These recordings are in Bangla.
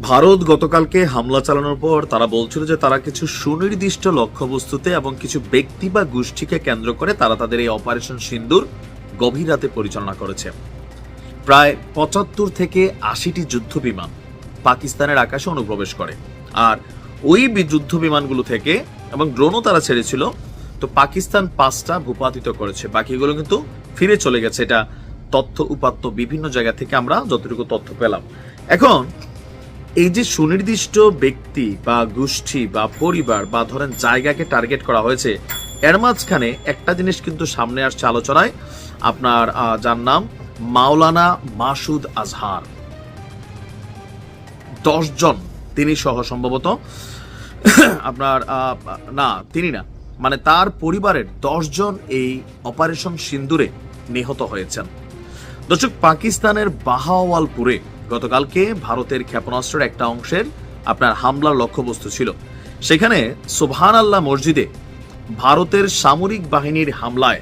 ভারত গতকালকে হামলা চালানোর পর তারা বলছিল যে তারা কিছু সুনির্দিষ্ট লক্ষ্যবস্তুতে এবং কিছু ব্যক্তি বা গোষ্ঠীকে কেন্দ্র করে তারা তাদের এই অপারেশন সিন্দুর গভীর রাতে পরিচালনা করেছে। প্রায় পঁচাত্তর থেকে আশিটি যুদ্ধ বিমান পাকিস্তানের আকাশে অনুপ্রবেশ করে। আর ওই যুদ্ধ বিমানগুলো থেকে এবং ড্রোনও তারা ছেড়েছিল, তো পাকিস্তান পাঁচটা ভূপাতিত করেছে। বাকিগুলো কিন্তু ফিরে চলে গেছে। এটা তথ্য উপাত্ত বিভিন্ন জায়গা থেকে আমরা যতটুকু তথ্য পেলাম। এখন এই যে সুনির্দিষ্ট ব্যক্তি বা গোষ্ঠী বা পরিবার বা ধরেন জায়গাকে টার্গেট করা হয়েছে, এর মাঝখানে একটা জিনিস কিন্তু সামনে আসছে আলোচনায়। আপনার যার নাম মাওলানা মাসুদ আজহার। দশ জন, তিনি সহ সম্ভবত। আপনার না, তিনি না। মানে তার পরিবারের দশ জন এই অপারেশন সিন্দুরে নিহত হয়েছেন। দর্শক, পাকিস্তানের বাহাওয়ালপুরে গতকালকে ভারতের ক্ষেপণাস্ত্রের একটা অংশের আপনার হামলার লক্ষ্যবস্তু ছিল। সেখানে সোভান আল্লাহ মসজিদে ভারতের সামরিক বাহিনীর হামলায়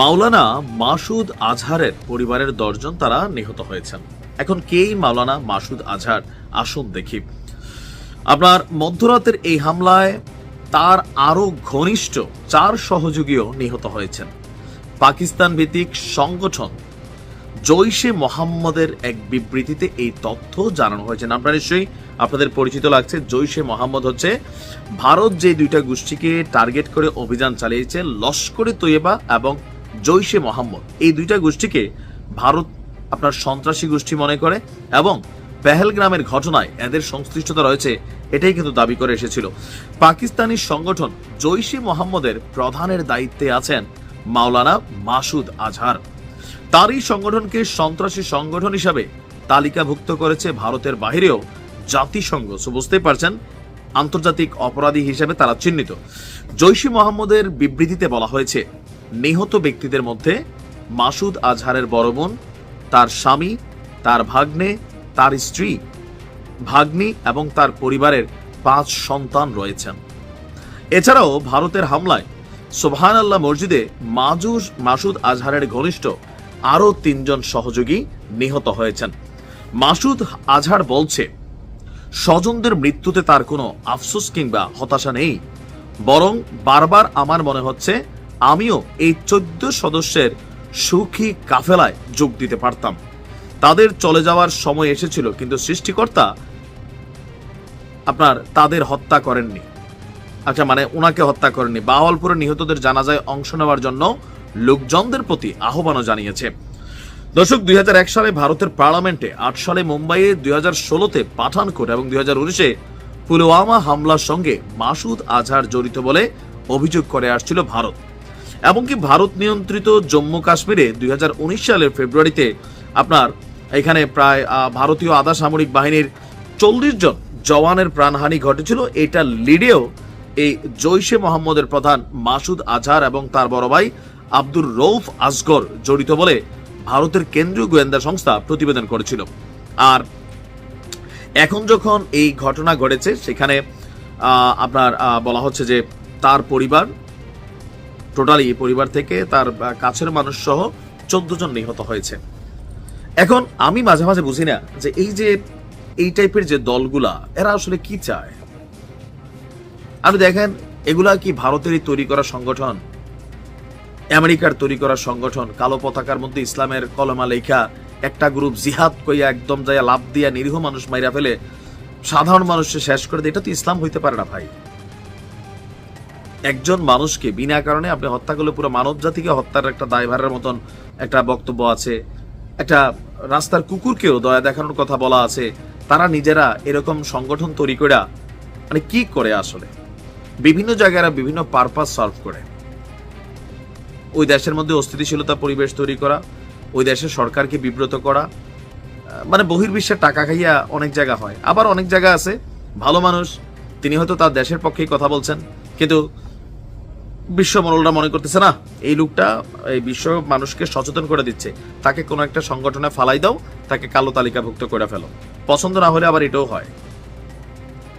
মাওলানা মাসুদ আজহারের পরিবারের দশজন তারা নিহত হয়েছেন। এখন কেই মাওলানা মাসুদ আজহার? আসুন দেখি। আপনার মধ্যরাতের এই হামলায় তার আরও ঘনিষ্ঠ চার সহযোগীও নিহত হয়েছেন। পাকিস্তান ভিত্তিক সংগঠন জৈশে মোহাম্মদের এক বিবৃতিতে এই তথ্য জানানো হয়েছে। আপনারা নিশ্চয়ই আপনাদের পরিচিত লাগছে। জৈশে মোহাম্মদ হচ্ছে ভারত যে দুইটা গোষ্ঠীকে টার্গেট করে অভিযান চালিয়েছে, লস্করে তৈয়বা এবং জৈশে মোহাম্মদ। এই দুইটা গোষ্ঠীকে ভারত আপনার সন্ত্রাসী গোষ্ঠী মনে করে এবং পেহেলগ্রামের ঘটনায় এদের সংশ্লিষ্টতা রয়েছে, এটাই কিন্তু দাবি করে এসেছিল। পাকিস্তানি সংগঠন জৈশে মোহাম্মদের প্রধানের দায়িত্বে আছেন মাওলানা মাসুদ আজহার। তারই সংগঠনকে সন্ত্রাসী সংগঠন হিসাবে তালিকাভুক্ত করেছে ভারতের বাইরেও জাতিসংঘ। সো বুঝতেই পারছেন, আন্তর্জাতিক অপরাধী হিসেবে তারা চিহ্নিত। জৈশী মোহাম্মদের বিবৃতিতে বলা হয়েছে, নিহত ব্যক্তিদের মধ্যে মাসুদ আজহারের বড় বোন, তার স্বামী, তার ভাগ্নে, তার স্ত্রী, ভাগ্নি এবং তার পরিবারের পাঁচ সন্তান রয়েছেন। এছাড়াও ভারতের হামলায় সোবহান আল্লাহ মসজিদে মাজুর মাসুদ আজহারের ঘনিষ্ঠ আরও তিনজন সহযোগী নিহত হয়েছেন। মাসুদ আজহার বলছে, স্বজনদের মৃত্যুতে তার কোনো আফসোস কিংবা হতাশা নেই, বরং বারবার আমার মনে হচ্ছে আমিও এই চোদ্দ সদস্যের সুখী কাফেলায় যোগ দিতে পারতাম। তাদের চলে যাওয়ার সময় এসেছিল, কিন্তু সৃষ্টিকর্তা আপনার তাদের হত্যা করেননি। আচ্ছা মানে ওনাকে হত্যা করেননি। বাওয়ালপুরে নিহতদের জানাজায় অংশ নেওয়ার জন্য লোকজনদের প্রতি আহ্বানও জানিয়েছে। দর্শক, দুই হাজার এক সালে ভারতের পার্লামেন্টে, আট সালে মুম্বাইয়ে, দুই হাজার ষোলোতে পাঠানকোট এবং দুই হাজার উনিশে পুলওয়ামা হামলার সঙ্গে মাসুদ আজহার জড়িত বলে অভিযোগ করে আসছিল ভারত। এমনকি ভারত নিয়ন্ত্রিত জম্মু কাশ্মীরে দুই হাজার উনিশ সালের ফেব্রুয়ারিতে আপনার এখানে প্রায় ভারতীয় আধা সামরিক বাহিনীর চল্লিশ জন জওয়ানের প্রাণহানি ঘটেছিল। এটা লিডেও এই জৈশে মোহাম্মদের প্রধান মাসুদ আজহার এবং তার বড় ভাই আব্দুর রৌফ আসগর জড়িত বলে ভারতের কেন্দ্রীয় গোয়েন্দা সংস্থা প্রতিবেদন করেছিল। আর এখন যখন এই ঘটনা ঘটেছে, সেখানে আপনার বলা হচ্ছে যে তার পরিবার, টোটালি পরিবার থেকে তার কাছের মানুষ সহ চোদ্দ জন নিহত হয়েছে। এখন আমি মাঝে মাঝে বুঝি না যে এই যে, এই টাইপের যে দলগুলা, এরা আসলে কি চায়? আপনি দেখেন, এগুলা কি ভারতেরই তৈরি করা সংগঠন? আমেরিকার তৈরি করা সংগঠন কালো পতাকার মধ্যে ইসলামের কলমা লেখা। একটা গ্রুপ জিহাদ কইয়া একদম যাইয়া লাভ দিয়া নিরীহ মানুষ মাইরা ফেলে, সাধারণ মানুষকে শেষ করে দেয়। এটা তো ইসলাম হইতে পারে না ভাই। একজন মানুষকে বিনা কারণে আপনি হত্যা করলে পুরো মানব জাতিকে হত্যার একটা দায়ভারের মতন একটা বক্তব্য আছে। একটা রাস্তার কুকুরকেও দয়া দেখানোর কথা বলা আছে। তারা নিজেরা এরকম সংগঠন তৈরি করে মানে কি করে আসলে? বিভিন্ন জায়গায় বিভিন্ন পারপাস সলভ করে। ওই দেশের মধ্যে অস্থিতিশীলতা পরিবেশ তৈরি করা, ওই দেশের সরকারকে বিব্রত করা মানে বহির্বিশ্বের টাকা খাইয়া অনেক জায়গা হয়। আবার অনেক জায়গা আছে, ভালো মানুষ, তিনি হয়তো তার দেশের পক্ষেই কথা বলছেন, কিন্তু বিশ্ব মনোলরা মনে করতেছে, না, এই লোকটা, এই বিশ্ব মানুষকে সচেতন করে দিচ্ছে। তাকে কোনো একটা সংগঠনে ফালাই দাও, তাকে কালো তালিকাভুক্ত করে ফেলো। পছন্দ না হলে আবার এটাও হয়।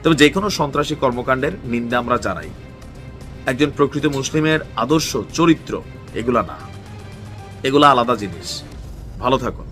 তবে যে কোনো সন্ত্রাসী কর্মকাণ্ডের নিন্দা আমরা জানাই। একজন প্রকৃত মুসলিমের আদর্শ, চরিত্র এগুলা না। এগুলা আলাদা জিনিস। ভালো থাকুন।